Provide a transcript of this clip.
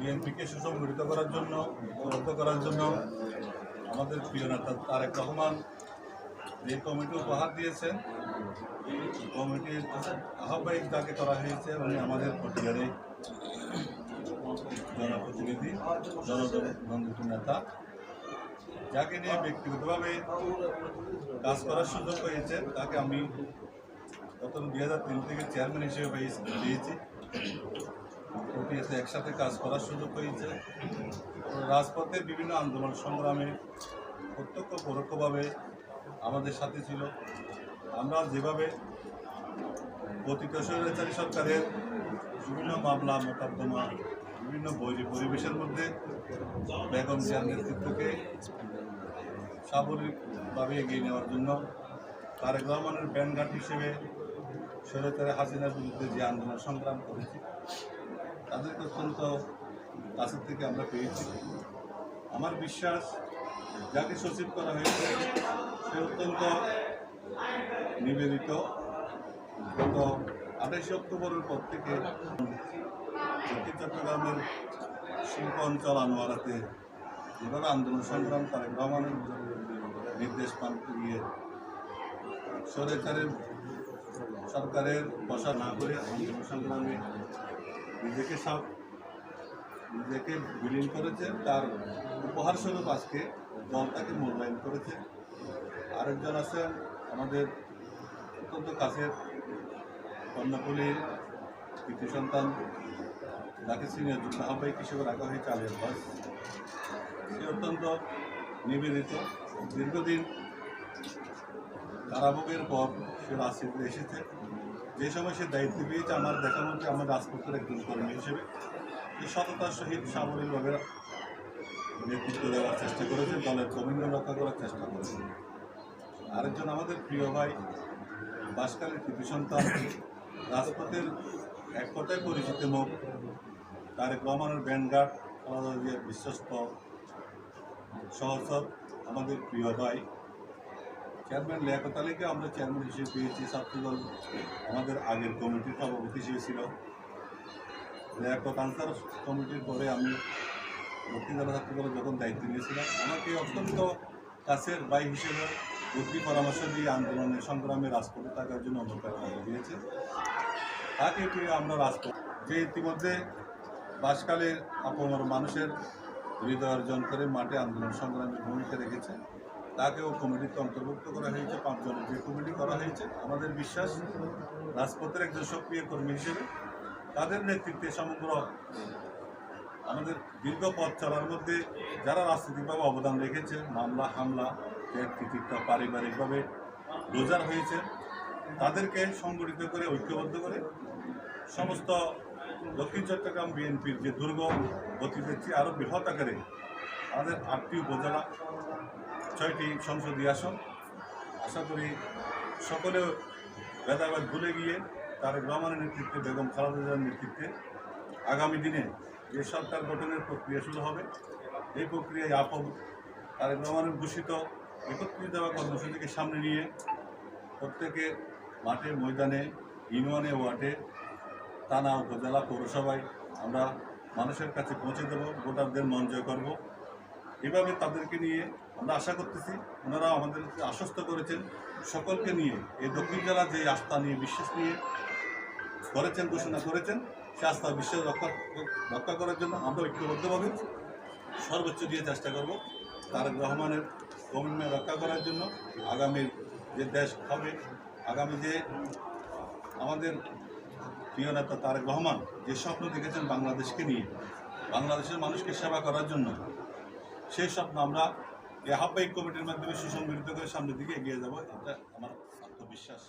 বিএনপিকে সুসংগঠিত করার জন্য ঐক্যবদ্ধ করার জন্য আমাদের প্রিয় নেতা তারেক রহমান যে কমিটি উপহার দিয়েছেন। কমিটির আহ্বায়ক যাকে করা হয়েছে, উনি আমাদের পটিয়ারে জনপ্রতিনিধি জনদন্দিত নেতা, যাকে নিয়ে ব্যক্তিগতভাবে কাজ করার সুযোগ পেয়েছেন, তাকে আমি গত দুই হাজার তিন থেকে চেয়ারম্যান হিসেবে পেয়েছি। ওটিএসে একসাথে কাজ করার সুযোগ হয়েছে। রাজপথে বিভিন্ন আন্দোলন সংগ্রামে প্রত্যক্ষ পরোক্ষভাবে আমাদের সাথে ছিল। আমরা যেভাবে অতীত স্বৈরাচারী সরকারের বিভিন্ন মামলা, মোকদ্দমা, বিভিন্ন বৈরী পরিবেশের মধ্যে বেগম জিয়ার নেতৃত্বকে সাবলীলভাবে এগিয়ে নেওয়ার জন্য তারেক রহমানের ব্যানঘাট হিসেবে স্বৈরাচারী হাসিনার বিরুদ্ধে যে আন্দোলন, সংগ্রাম করেছি, তাদেরকে অত্যন্ত কাছের থেকে আমরা পেয়েছি। আমার বিশ্বাস, যাকে সচিব করা হয়েছে, সে অত্যন্ত নিবেদিত। গত আঠাইশে অক্টোবরের পর থেকে দক্ষিণ চট্টগ্রামের শিল্প অঞ্চল আনোয়ারাতে যেভাবে আন্দোলন, সংগ্রাম তারেক রহমানের নির্দেশ পান করিয়ে স্বৈরাচারের সরকারের বসা না করে সংগ্রামে নিজেকে সব নিজেকে বিলীন করেছে, তার উপহার স্বরূপ আজকে দল তাকে মূল্যায়ন করেছে। আরেকজন আছেন আমাদের অত্যন্ত কাছের কর্ণপল্লীর কৃতি সন্তান, যাকে সিনিয়র যুক্ত আহ্বায়ক হিসেবে রাখা হয়েছে আলিয়ার বাস। সে অত্যন্ত নিবেদিত। দীর্ঘদিন কারাভোগের পর সে রাজনীতিতে এসেছে। যে সময় সে দায়িত্ব পেয়েছে, আমার দেখা মধ্যে আমার রাজপথের একজন কর্মী হিসেবে। সে সততার সহিত সাবলীলভাবে নেতৃত্ব দেওয়ার চেষ্টা করেছে, দলের কমিউনিয়ন রক্ষা করার চেষ্টা করেছে। আরেকজন আমাদের প্রিয় ভাই, বাসকালের কৃতি সন্তান রাজপথের এক কথায় পরিচিত মুখ, তারেক রহমানের ব্যানগার্ড খালেদা জিয়ার বিশ্বস্ত সহসর আমাদের প্রিয় ভাই। চেয়ারম্যান লিয়াকত আলীকে আমরা চেয়ারম্যান হিসেবে পেয়েছি, ছাত্রদল আমাদের আগের কমিটির সভাপতি হিসেবে ছিল। লিয়াকত আনসার কমিটির পরে আমি দক্ষিণ জেলা ছাত্রদলে যখন দায়িত্ব নিয়েছিলাম, আমাকে অত্যন্ত কাছের ভাই হিসেবে বুদ্ধি পরামর্শ দিয়ে আন্দোলনের সংগ্রামে রাজপথে থাকার জন্য অনুপ্রেরণা দিয়েছে। তাকে পেয়ে আমরা রাজপথ যে ইতিমধ্যে বাসকালের আপমর মানুষের হৃদয় অর্জন করে মাঠে আন্দোলন সংগ্রামের ভূমিকা রেখেছে তাকেও কমিটিতে অন্তর্ভুক্ত করা হয়েছে পাঁচজনের যে কমিটি করা হয়েছে, আমাদের বিশ্বাস, রাজপথের একজন সক্রিয় কর্মী হিসেবে, তাদের নেতৃত্বে সমগ্র আমাদের দীর্ঘ পথ চলার মধ্যে যারা রাজনীতিকভাবে অবদান রেখেছে মামলা, হামলা কৃতিত্ব পারিবারিকভাবে রোজার হয়েছে, তাদেরকে সংগঠিত করে, ঐক্যবদ্ধ করে, সমস্ত দক্ষিণ চট্টগ্রাম বিএনপির যে দুর্গম গতিতে চেয়ে আরও বৃহৎ আকারে আমাদের আটটি উপজেলা ছয়টি সংসদীয় আসন। আশা করি সকলে ভেদাভেদ ভুলে গিয়ে তারেক রহমানের নেতৃত্বে বেগম খালেদা জিয়ার নেতৃত্বে আগামী দিনে যে সরকার গঠনের প্রক্রিয়া শুরু হবে, এই প্রক্রিয়ায় আপন তারেক রহমানের ঘোষিত একত্রিত দেওয়া কর্মসূচিকে সামনে নিয়ে প্রত্যেকে মাঠে, ময়দানে, ইউনিয়নে, ওয়ার্ডে, থানা, উপজেলা, পৌরসভায় আমরা মানুষের কাছে পৌঁছে দেব, ভোটারদের মন জয় করব। এভাবে তাদেরকে নিয়ে আমরা আশা করতেছি ওনারা আমাদেরকে আশ্বস্ত করেছেন সকলকে নিয়ে। এই দক্ষিণ জেলা যে আস্থা নিয়ে, বিশ্বাস নিয়ে করেছেন, ঘোষণা করেছেন, সে আস্থা বিশ্বাস রক্ষা রক্ষা করার জন্য আমরা ঐক্যবদ্ধভাবে সর্বোচ্চ দিয়ে চেষ্টা করব তারেক রহমানের কমিটমেন্ট রক্ষা করার জন্য। আগামীর যে দেশ হবে, আগামী যে আমাদের প্রিয় নেতা তারেক রহমান যে স্বপ্ন দেখেছেন বাংলাদেশকে নিয়ে, বাংলাদেশের মানুষকে সেবা করার জন্য সেই স্বপ্ন আমরা আহ্বায়িক কমিটির মাধ্যমে সুসংগঠিত করে সামনের দিকে এগিয়ে যাব, এটা আমার আত্মবিশ্বাস।